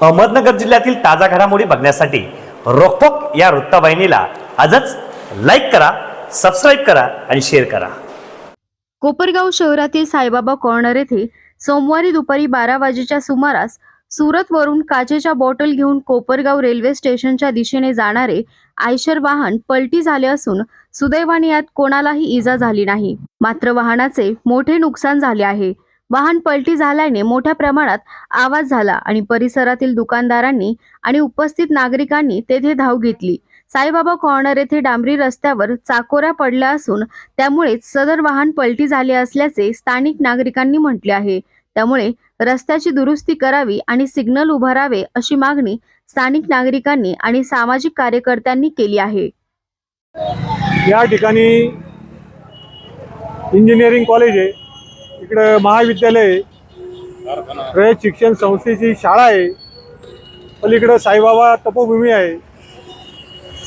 अहमदनगर जिल्ह्यातील ताजा घडामोडी बघण्यासाठी रोखोक या वृत्तवाहिनीला आजच लाईक करा सबस्क्राईब करा आणि शेअर करा. कोपरगाव शहरातील साईबाबा कॉर्नर येथे सोमवारी दुपारी बारा वाजेच्या सुमारास सुरतवरून काचेच्या बॉटल घेऊन कोपरगाव रेल्वे स्टेशनच्या दिशेने जाणारे आयशर वाहन पलटी झाले असून सुदैवाने यात कोणालाही इजा झाली नाही. मात्र वाहनाचे मोठे नुकसान झाले आहे. वाहन पलटी झाल्याने मोठ्या प्रमाणात आवाज झाला आणि परिसरातील दुकानदारांनी आणि उपस्थित नागरिकांनी तेथे धाव घेतली. साईबाबा कॉर्नर येथे डांबरी रस्त्यावर चाकोऱ्या पडल्या असून त्यामुळेच सदर वाहन पलटी झाले असल्याचे स्थानिक नागरिकांनी म्हटले आहे. त्यामुळे रस्त्याची दुरुस्ती करावी आणि सिग्नल उभारावे अशी मागणी स्थानिक नागरिकांनी आणि सामाजिक कार्यकर्त्यांनी केली आहे. या ठिकाणी इंजिनिअरिंग कॉलेज आहे. इकडं महाविद्यालय रयत शिक्षण संस्थेची शाळा आहे. पलीकडं साईबाबा तपोभूमी आहे.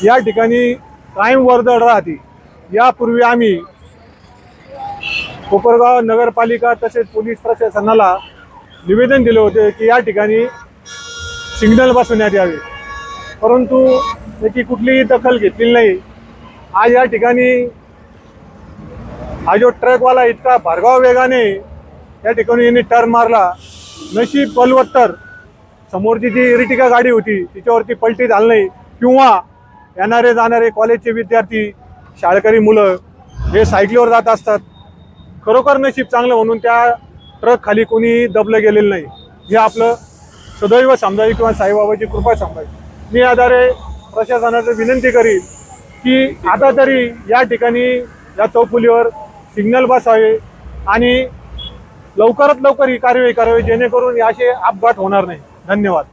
या ठिकाणी कायम वर्दळ राहते. यापूर्वी आम्ही कोपरगाव नगरपालिका तसेच पोलीस प्रशासनाला निवेदन दिले होते की या ठिकाणी सिग्नल बसवण्यात यावे. परंतु त्याची कुठलीही दखल घेतलेली नाही. आज या ठिकाणी हा जो ट्रकवाला इतका भरगाव वेगाने या ठिकाणी यांनी टर्न मारला नशीब बलवत्तर. समोरची जी इरिटिका गाडी होती तिच्यावरती पलटी झाली नाही किंवा येणारे जाणारे कॉलेजचे विद्यार्थी शाळकरी मुलं हे सायकलीवर जात असतात. खरोखर नशीब चांगलं म्हणून त्या ट्रक खाली कोणी दबलं गेलेलं नाही. हे आपलं सदैव समजावी किंवा साईबाबाची कृपा समजावी मी आधारे प्रशासनाचं विनंती करीन की आता तरी या ठिकाणी या चौफुलीवर सिग्नल बसावे आणि लवकरात लवकर ही कार्यवाही करावी जेणेकरून असे अपघात होणार नाही. धन्यवाद.